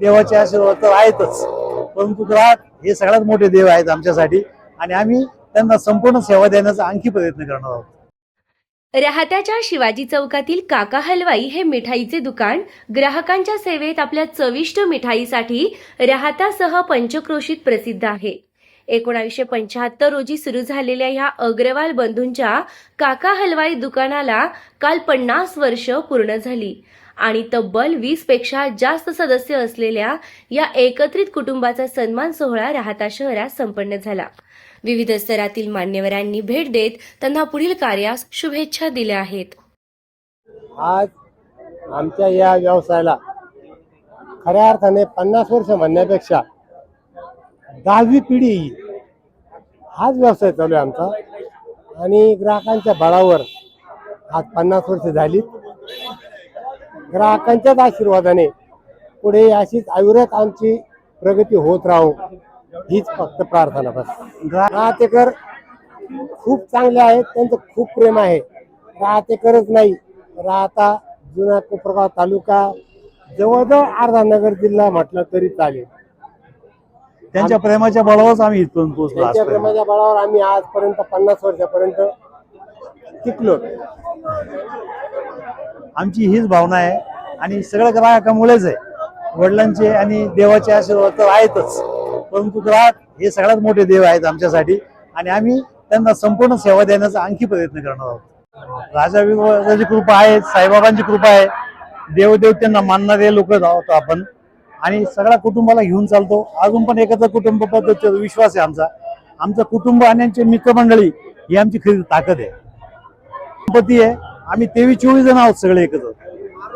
देवाचे आशीर्वाद तर आहेतच. परंतु ग्राहक हे सगळ्यात मोठे देव आहेत आमच्यासाठी आणि आम्ही त्यांना संपूर्ण सेवा देण्याचा आणखी प्रयत्न करणार आहोत. राहत्याच्या शिवाजी चौकातील काका हलवाई हे मिठाईचे दुकान. ग्राहकांच्या सेवेत आपल्या चविष्ट मिठाईसाठी राहतासह पंचक्रोशीत प्रसिद्ध आहे. एकोणावीसशे पंच्याहत्तर रोजी सुरू झालेल्या ह्या अग्रवाल बंधूंच्या काका हलवाई दुकानाला काल पन्नास वर्ष पूर्ण झाली. आणि तब्बल वीसपेक्षा जास्त सदस्य असलेल्या या एकत्रित कुटुंबाचा सन्मान सोहळा राहता शहरात संपन्न झाला. विविध स्तरातील मान्यवरांनी भेट देत त्यांना पुढील कार्यास शुभेच्छा दिल्या आहेत. आज आमच्या या व्यवसायाला खऱ्या अर्थाने पन्नास वर्ष म्हणण्यापेक्षा दहावी पिढी हाच व्यवसाय चालू आहे आमचा. आणि ग्राहकांच्या बळावर आज पन्नास वर्ष झाली ग्राहकांच्याच आशीर्वादाने पुढे अशीच अविरत आमची प्रगती होत राहो हीच फक्त प्रार्थना बस. राहतेकर खूप चांगले आहेत त्यांचं खूप प्रेम आहे. राहतेकरच नाही राहता जुना कोपरगाव तालुका जवळजवळ अर्धा नगर जिल्हा म्हटलं तरी चालेल. त्यांच्या प्रेमाच्या बळावरच आम्ही इथपर्यंत पोहोचलो त्यांच्या आजपर्यंत. प्रेमाच्या बळावर आम्ही आजपर्यंत पन्नास वर्षापर्यंत टिकलो. आमची हीच भावना आहे आणि सगळं ग्राहकामुळेच आहे. वडिलांचे आणि देवाचे आशीर्वाद तर आहेतच. परंतु ग्राहक हे सगळ्यात मोठे देव आहेत आमच्यासाठी. आणि आम्ही त्यांना संपूर्ण सेवा देण्याचा आणखी प्रयत्न करणार आहोत. राजा विभागाची कृपा आहे साईबाबांची कृपा आहे. देवदेव त्यांना मानणारे लोक आहोत आपण. आणि सगळ्या कुटुंबाला घेऊन चालतो. अजून पण एकत्र कुटुंब पद्धतीचा विश्वास आहे आमचा. आमचं कुटुंब आणि आमचे मित्रमंडळी ही आमची खरी ताकद आहे. संपत्ती आहे. आम्ही तेवीस चोवीस जण आहोत सगळे एकत्र.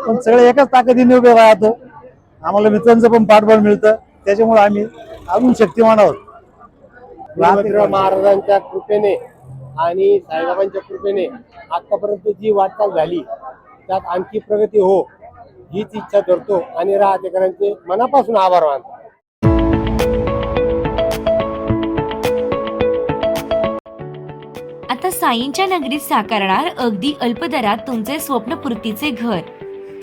पण सगळे एकाच ताकदीने उभे राहतो. आम्हाला मित्रांचं पण पाठबळ मिळतं. त्याच्यामुळे आम्ही अजून शक्तिमान आहोत. महाराजांच्या कृपेने आणि साईबाबांच्या कृपेने आतापर्यंत जी वाटचाल झाली त्यात आणखी प्रगती हो हीच इच्छा धरतो आणि राहतेकरांचे मनापासून आभार मानतो. आता साईंच्या नगरीत साकारणार अगदी अल्प दरात तुमचे स्वप्नपूर्तीचे घर.